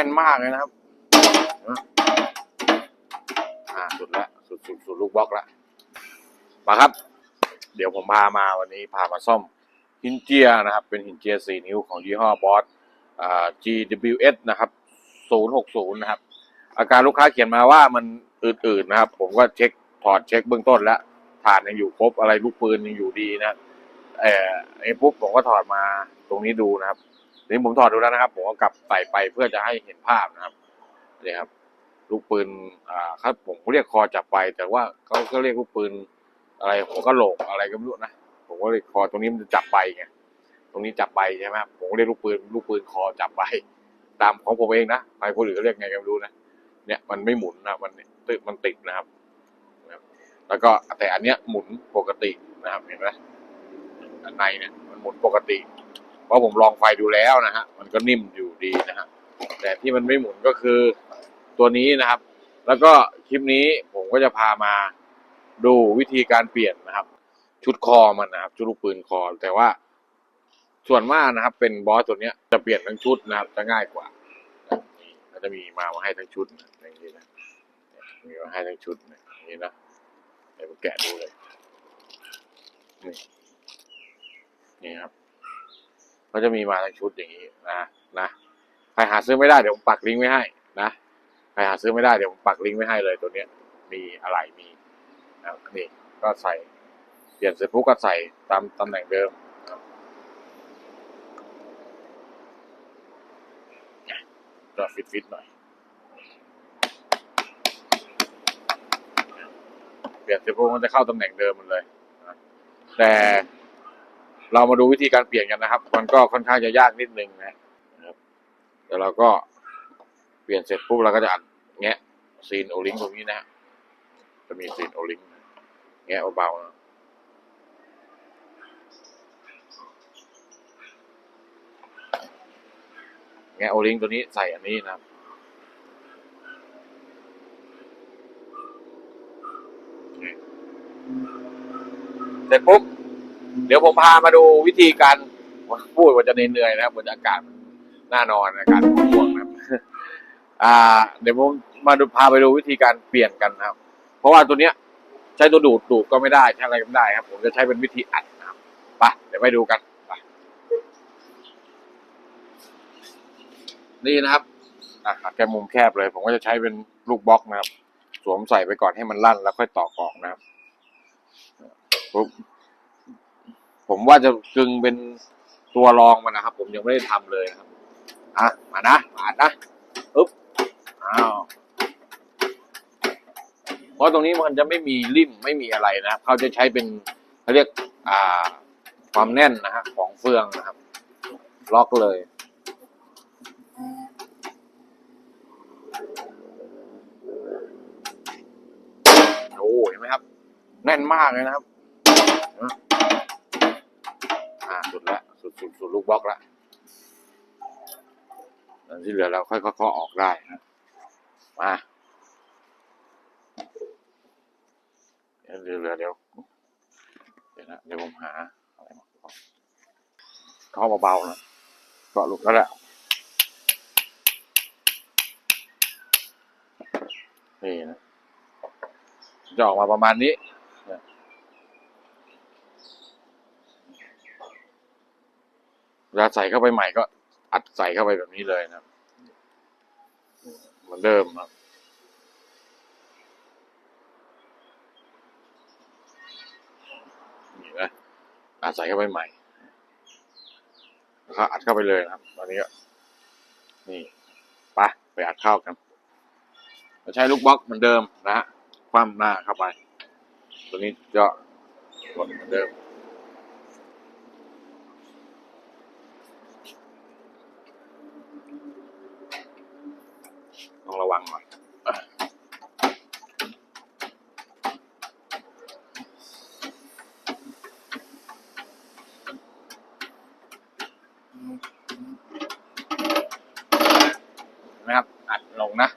น่นมากเลยนะครับอ่าสุดละสุดสุดสุดลูกบล็อกละมาครับ เดี๋ยวผมพามาวันนี้พามาซ่อมหินเจียนะครับ เป็นหินเจียสี่นิ้วของยี่ห้อบอสอ่า GWS นะครับ 060 นะครับ อาการลูกค้าเขียนมาว่ามันอืดๆนะครับ ผมก็เช็คถอดเช็คเบื้องต้นแล้วฐานยังอยู่ครบอะไรลูกปืนยังอยู่ดีนะเออไอ้ปุ๊บผมก็ถอดมาตรงนี้ดูนะครับ นี้ผมถอดดูแล้วนะครับผมก็กลับใส่ไปเพื่อจะให้เห็นภาพนะครับนี่ครับ ลูกปืนอ่าครับผมเรียกคอจับไป แต่ว่าเขาก็เรียกลูกปืนอะไรหัวกะโหลกอะไรก็ไม่รู้นะผมก็เลยคอตรงนี้มันจะจับใบไงตรงนี้จับใบใช่ไหมครับผมเรียกลูกปืนลูกปืนคอจับใบตามของผมเองนะใครคนอื่นก็เรียกไงก็ไม่รู้นะเนี่ยมันไม่หมุนนะมันติดมันติดนะครับ แล้วก็แต่อันเนี้ยหมุนปกตินะครับเห็นไหมอันในเนี่ยมันหมุนปกติ เพราะผมลองไฟดูแล้วนะฮะมันก็นิ่มอยู่ดีนะฮะแต่ที่มันไม่หมุนก็คือตัวนี้นะครับ แล้วก็คลิปนี้ผมก็จะพามาดูวิธีการเปลี่ยนนะครับ ชุดคอมันนะครับ ชุดลูกปืนคอ แต่ว่า ส่วนมากนะครับ เป็นบอสตัวเนี้ยจะเปลี่ยนทั้งชุดนะครับ จะง่ายกว่าก็จะมีมามาให้ทั้งชุดนะอย่างนี้นะมีมาให้ทั้งชุดนะอย่างนี้นะเดี๋ยวผมแกะดูเลยนี่นี่ครับ ก็จะมีมาทั้งชุดอย่างนี้นะนะใครหาซื้อไม่ได้เดี๋ยวผมปักลิงก์ไว้ให้นะใครหาซื้อไม่ได้เดี๋ยวผมปักลิงก์ไว้ให้เลยตัวเนี้ย มีอะไรมีนะนี่ก็ใส่เปลี่ยนเสร็จปุ๊บก็ใส่ตามตำแหน่งเดิมครับก็ฟิตฟิตๆหน่อย เปลี่ยนเสร็จปุ๊บมันจะเข้าตำแหน่งเดิมหมันเลยนะแต่ เรามาดูวิธีการเปลี่ยนกันนะครับ มันก็ค่อนข้างจะยากนิดนึงนะครับแต่เราก็เปลี่ยนเสร็จปุ๊บเราก็จะอัดแงะซีนโอลิงตรงนี้นะ จะมีซีนโอลิงแงะเบาๆนะแงะโอลิงตัวนี้ใส่อันนี้นะครับเสร็จปุ๊บ เดี๋ยวผมพามาดูวิธีการพูดว่าจะเหนื่อยๆนะครับบรรยากาศมันน่านอนอากาศง่วงนะครับอ่า เดี๋ยวผมมาดูพาไปดูวิธีการเปลี่ยนกันนะครับ เพราะว่าตัวเนี้ย ใช้ตัวดูดดูดก็ไม่ได้ใช้อะไรก็ไม่ได้ครับ ผมจะใช้เป็นวิธีอัดนะครับไปเดี๋ยวไปดูกันไปนี่นะครับอะแค่มุมแคบเลย ผมก็จะใช้เป็นลูกบล็อกนะครับ สวมใส่ไปก่อนให้มันลั่นแล้วค่อยต่อกล่องนะครับปุ๊บ ผมว่าจะกึงเป็นตัวรองมันนะครับ ผมยังไม่ได้ทำเลยนะครับอะมานะมาอัดนะปึ๊บอ้าวเพราะตรงนี้มันจะไม่มีริมไม่มีอะไรนะเขาจะใช้เป็นเขาเรียกอ่าความแน่นนะฮะของเฟืองนะครับ ล็อกเลยโอ้เห็นไหมครับ แน่นมากเลยนะครับ สุดสุดลูกบล็อกละที่เหลือเราค่อยๆออกได้นะมาเดี๋ยวเดี๋ยวเดี๋ยวนะเดี๋ยวผมหาอะไรมาเคาเบาๆนะเกาะลูกแล้วแหละนี่นะจะออกมาประมาณนี้เนี่ย เวลาใส่เข้าไปใหม่ก็อัดใส่เข้าไปแบบนี้เลยนะครับเหมือนเดิมครับ นี่นะอัดใส่เข้าไปใหม่แล้วก็อัดเข้าไปเลยนะครับ ตอนนี้ก็ นี่ไปไปอัดเข้ากันเราใช้ลูกบล็อกเหมือนเดิมนะฮะคว่ำหน้าเข้าไป ตัวนี้ก็กดเหมือนเดิม ต้องระ วังหน่อยนะครับ อัดลงนะ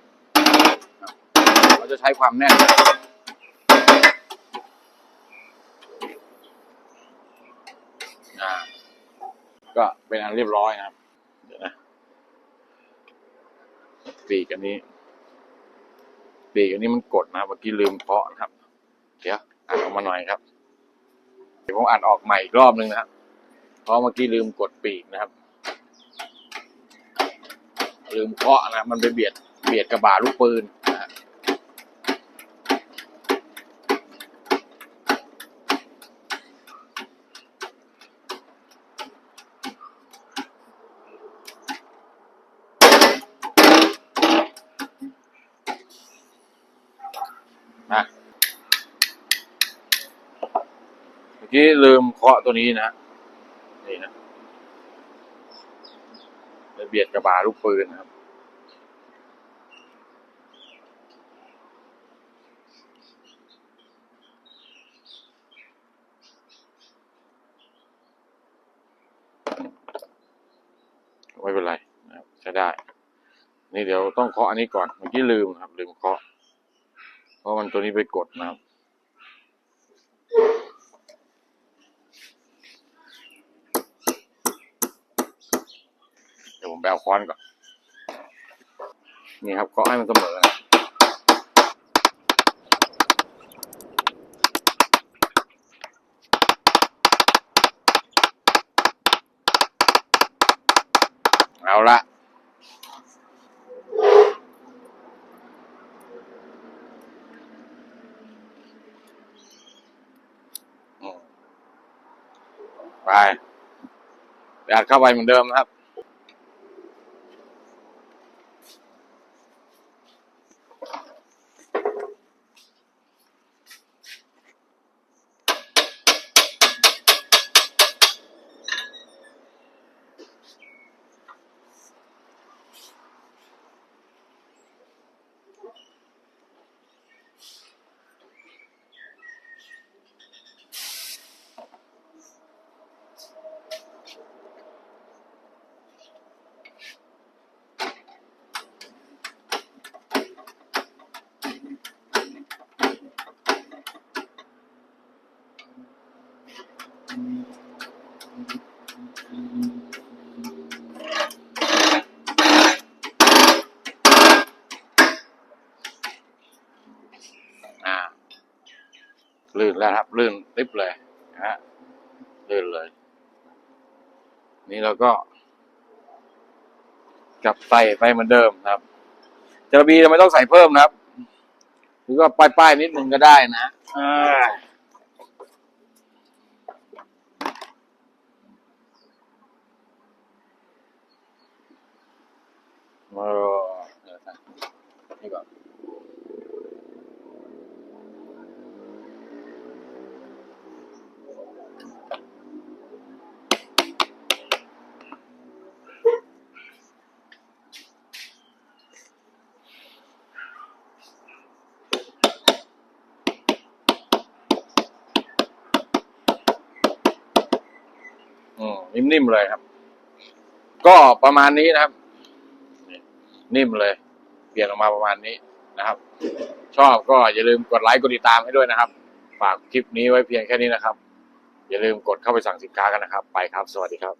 เราจะใช้ความแน่นก็เป็นอันเรียบร้อยนะครับ เดี๋ยวนะปีกอันนี้ ปีกอันนี้มันกดนะเมื่อกี้ลืมเคาะนะครับ เดี๋ยวอ่านออกมาหน่อยครับ เดี๋ยวผมอ่านออกใหม่อีกรอบนึงนะครับเพราะเมื่อกี้ลืมกดปีกนะครับ ลืมเคาะนะมันไปเบียดเบียดกระบาลูกปืน นะเมื่อกี้ลืมเคาะตัวนี้นะนี่นะไปเบียดกระบาลูกปืนนะครับไม่เป็นไรนะครับใช้ได้ นี่เดี๋ยวต้องเคาะอันนี้ก่อน เมื่อกี้ลืมครับ ลืมเคาะ เพราะมันตัวนี้ไปกดนะครับ เดี๋ยวผมแปลค้อนก่อน นี่ครับก็ให้มันเสมอนะเอาละ อืม ไปไปอัดเข้าไปเหมือนเดิมนะครับ อ่า ลื่นแล้วครับ ลื่นติบเลยนะฮะลื่นเลย นี่เราก็กลับใส่ไปเหมือนเดิมครับจระบีเราไม่ต้องใส่เพิ่มนะครับ หรือก็ป้ายๆนิดนึงก็ได้นะอ่าเออเดี๋ยวนะนี่ก่อน นิ่มๆเลยครับ ก็ประมาณนี้นะครับ นิ่มเลย เปลี่ยนออกมาประมาณนี้นะครับ ชอบก็อย่าลืมกดไลค์กดติดตามให้ด้วยนะครับ ฝากคลิปนี้ไว้เพียงแค่นี้นะครับ อย่าลืมกดเข้าไปสั่งสินค้ากันนะครับ ไปครับ สวัสดีครับ